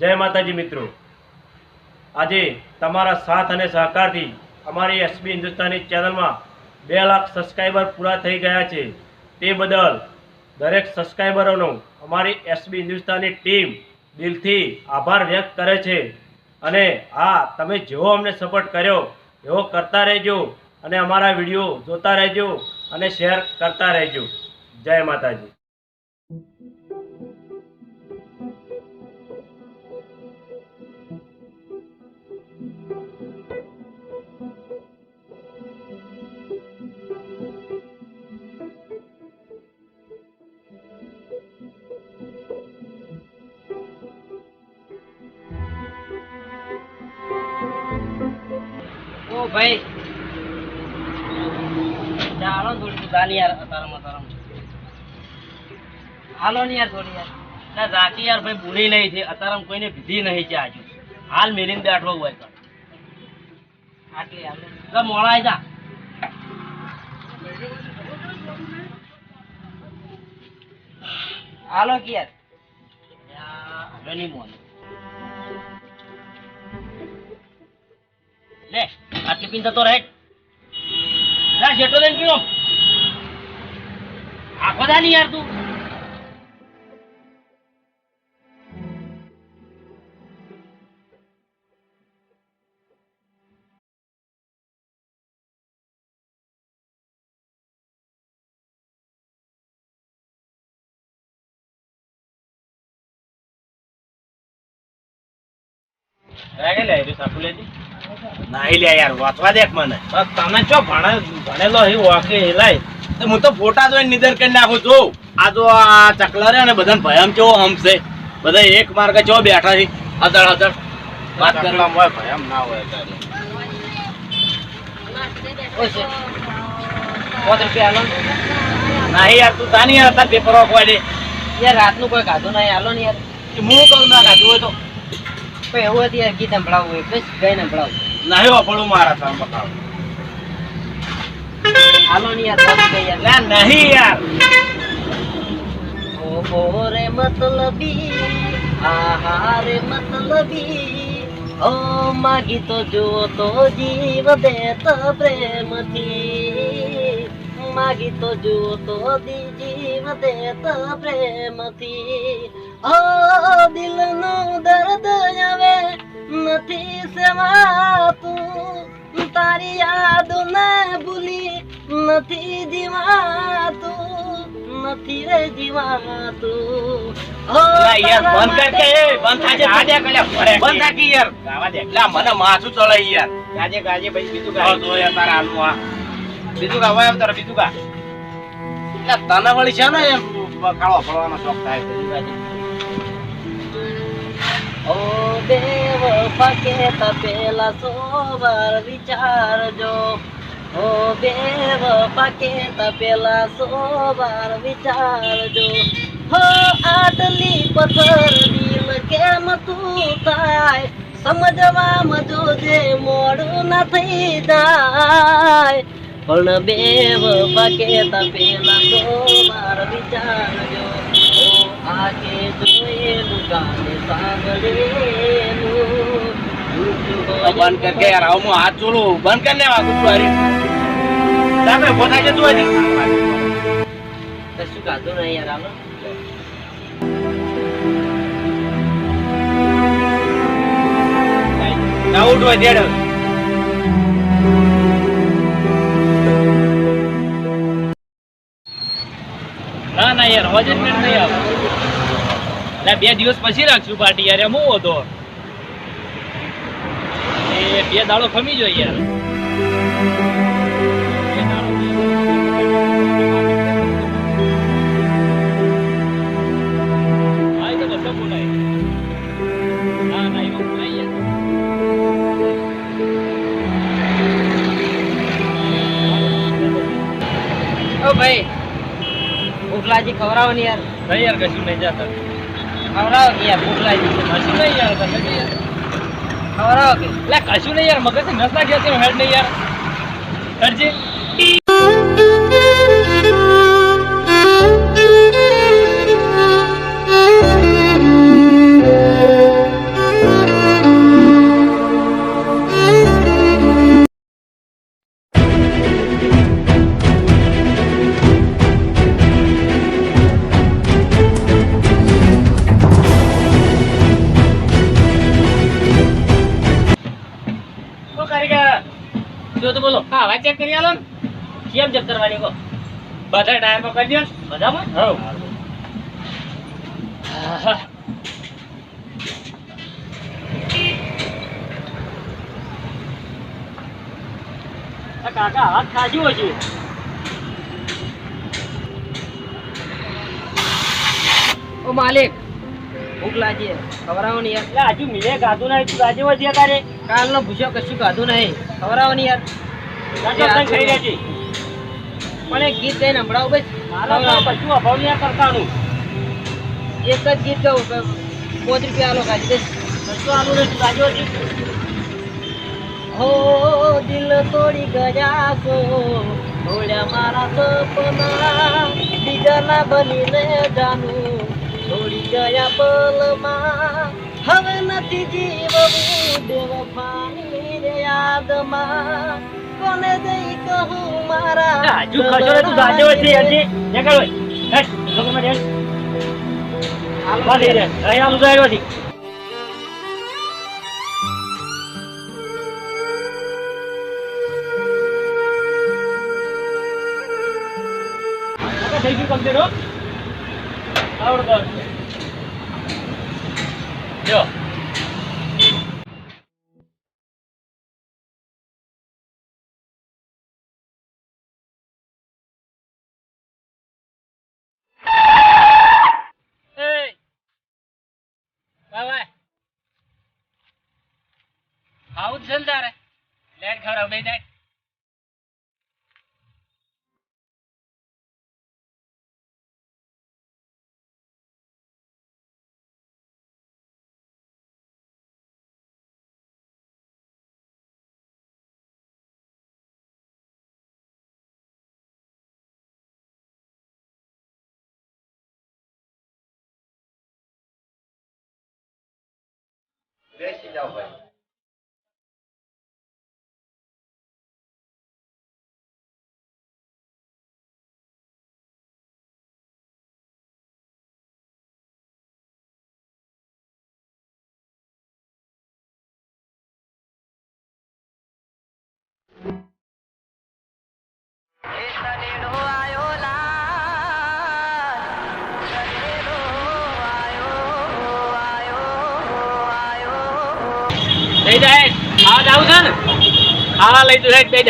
જય માતાજી મિત્રો. આજે તમારા સાથ અને સહકારથી અમારી એસબી હિન્દુસ્તાની ચેનલમાં બે લાખ સબસ્ક્રાઈબર પૂરા થઈ ગયા છે. તે બદલ દરેક સબસ્ક્રાઈબરોનો અમારી એસબી હિન્દુસ્તાની ટીમ દિલથી આભાર વ્યક્ત કરે છે. અને હા, તમે જેવો અમને સપોર્ટ કર્યો, એવો કરતા રહેજો અને અમારા વીડિયો જોતા રહેજો અને શેર કરતા રહેજો. જય માતાજી. ઓ ભાઈ યાર ને ભાઈ બુરી નહીં છે. અતારમ કોઈને ભીધી નહીં છે આજુ. હાલ મેલીને બેઠો હોય તો. મોળાય જા. હાલો કે યાર. હાલો નહીં મોને લે આટલી પીન જતો રહે લે જેટલો લઈને પીવો. આખો દા નહીં યાર તું. રાગે લે યાર વાંચવા દેખ મને. તને ચો ભણે ભણેલો હી વાકે હેલાય તો હું તો ફોટા જોઈને નિધન કરી નાખું છું. આ તો આ ચકલા રે અને બધાને ભયમ કેવો હમશે બધા એક માર્ગે ચો બેઠા છે વાત કરવા હોય ભયમ ના હોય પાંચ રૂપિયા ને. યાર તું તાની યાર પેપર વાંકવા દે. યાર રાતનું કોઈ કાધું નહીં. આલો ને યાર. હું કહું ના કાઢું હોય તો? કોઈ એવું હતું યાર ગીત સંભળાવવું હોય બસ ગઈ સંભળાવું નહીં મારા તાર બતાવ. હાલો ને યાર તમે યાર ના નહીં યાર. ઓહો રે મતલબી આહા રે મતલબી ઓ માગી તો જુઓ તો જીવ દેત પ્રેમથી. માગી તો જો તો જીવ દેત પ્રેમથી. ઓ દિલનું દર્દ હવે નથી સેવાતું. તારી યાદ ને ભૂલી નથી જીવાતું. નથી રે જીવાતું. બીજું કા જો યાર. તારા હાલનું આ. બીજું કા હોય તારા બીજું કા તને વળી છે ને એમ ખાવા ફળવાનો શોખ થાય ઓ બેવફા કેતા પેલા સોવાર વિચારજો ઓ દેવ કેતા પેલા સોવાર વિચારજો હો આટલી પથ્થર દિલ કેમ તું થાય? સમજવામાં જોજે મોડું ના થઈ જાય. પણ બેવફા કેતા પેલા સોવાર વિચારજો આગે જોયેલું ગાને સાંભળેલું બંધ કર કે યાર આવું હું હાથ જોડું બંધ કર ને વાગું તું હારી તાપે ઊભો થાય છે કશું ગાધું નહીં યાર ના ઉઠ હોય દેડ ના ના યાર હવે જ નહીં આવે એટલે બે દિવસ પછી રાખશું પાર્ટી યાર એમ હું હતો એ બે દાડો ખમી જોઈએ યાર. ભાઈ ભૂખલાજી ખવડાવો ને યાર. નહીં યાર કશું નહીં જતા ખવડાવો કે યાર ભૂખલાજી કશું નહીં યાર ખવડાવો કે? એટલે કશું નહીં યાર મગજ નસા ગયા છે, હેડ નહીં યાર. હેડજી. ચેક કરી આલો ને. કેમ ચેક કરવાની કો બધા ટાયરમાં કરી દો બધામાં? હા કાકા હાથ ખાજુ હજુ? ઓ માલિક ભૂખ લાગી. ખવડાવો ને યાર. હજુ મિલે ગાધું નહીં તું રાજે વધી તારે કાલનો ભૂસ્યો કશું ખાધું નહીં. ખવડાવો ને યાર. પણ એક ગીત ગાઈને હમણાં બસ મારા કશું કરતાનું. એક જ ગીત ગાઉં કે પાંચ રૂપિયા આલો રાજે વધી હો દિલ તોડી ગયા છો તોડ્યા મારા સપના બીજાના બનીને જાનું. તોડી ગયા પલમાં હવે નથી જીવવું. પાણી રે યાદમાં. કોને જઈ કહું મારા હજુ ખસો તું રાજે વધી હજી. નીકળ હોય. હેટ લોકોમાં હેટ હાલવા દે રે અહીં આલું જાય વધી થઈ ગયું કમ્પ્લીટ હો. આવડતો જો. ખાવું જ છે ને તારે લેટ ખવડાવ બે જાય બેસી જાઓ ભાઈ લઈ જાય. ખાવા જાવું છે ને? ખાવા લઈ જાય હેઠ બે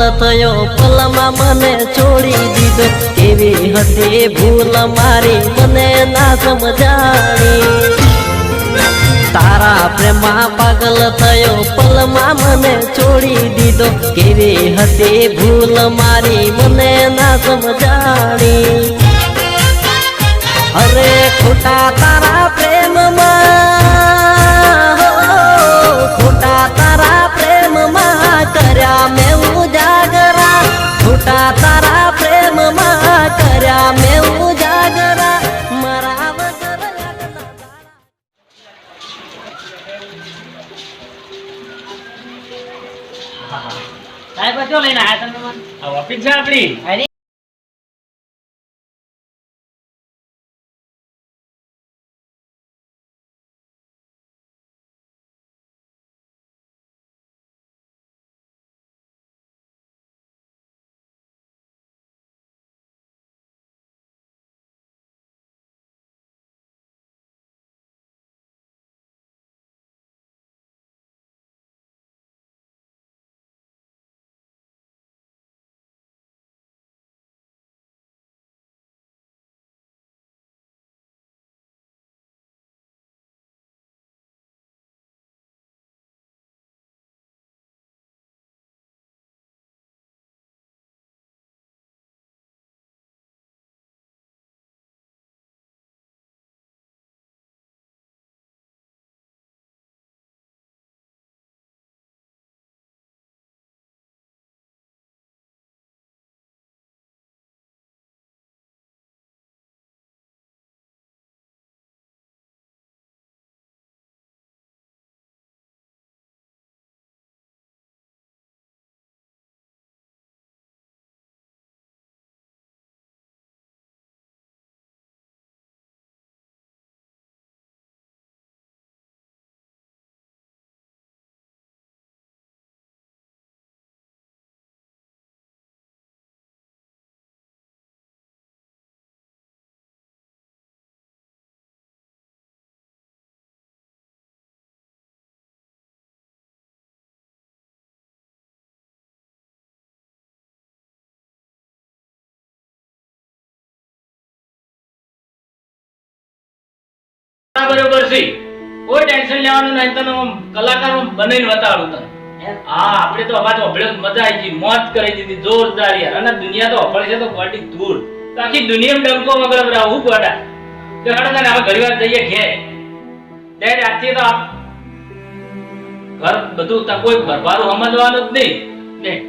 પાગલ થયો પલમાં મને છોડી દીધો. કેવી હતી ભૂલ મારી, મને ના સમજાણી. તારા પ્રેમમાં પાગલ થયો પલમાં મને છોડી દીધો. કેવી હતી ભૂલ મારી, મને ના સમજાણી. અરે ખોટા તારા કર્યા મેં ઉજાગરા મારા વગર સાહેબ જો લઈને આયા તમે? મને ઓફિસ છે આપણી. આ બરોબર છે. કોઈ ટેન્શન લેવાનું નહીં તને હું કલાકાર હું બનાવીને બતાડું તને. હા આપણે તો અમારે સાંભળ્યો મજા આવી ગઈ મોજ કરી દીધી જોરદાર યાર. અને દુનિયા તો અફળ છે તો ગોટી દૂર બાકી આખી દુનિયામાં ડંકો વગર રહું ગોટા. તો હેડો તને હવે ઘણી વાર જઈએ ઘેર તે રાતથી તો ઘર બધું તા કોઈ ભરભારું સમજવાનું જ નહીં.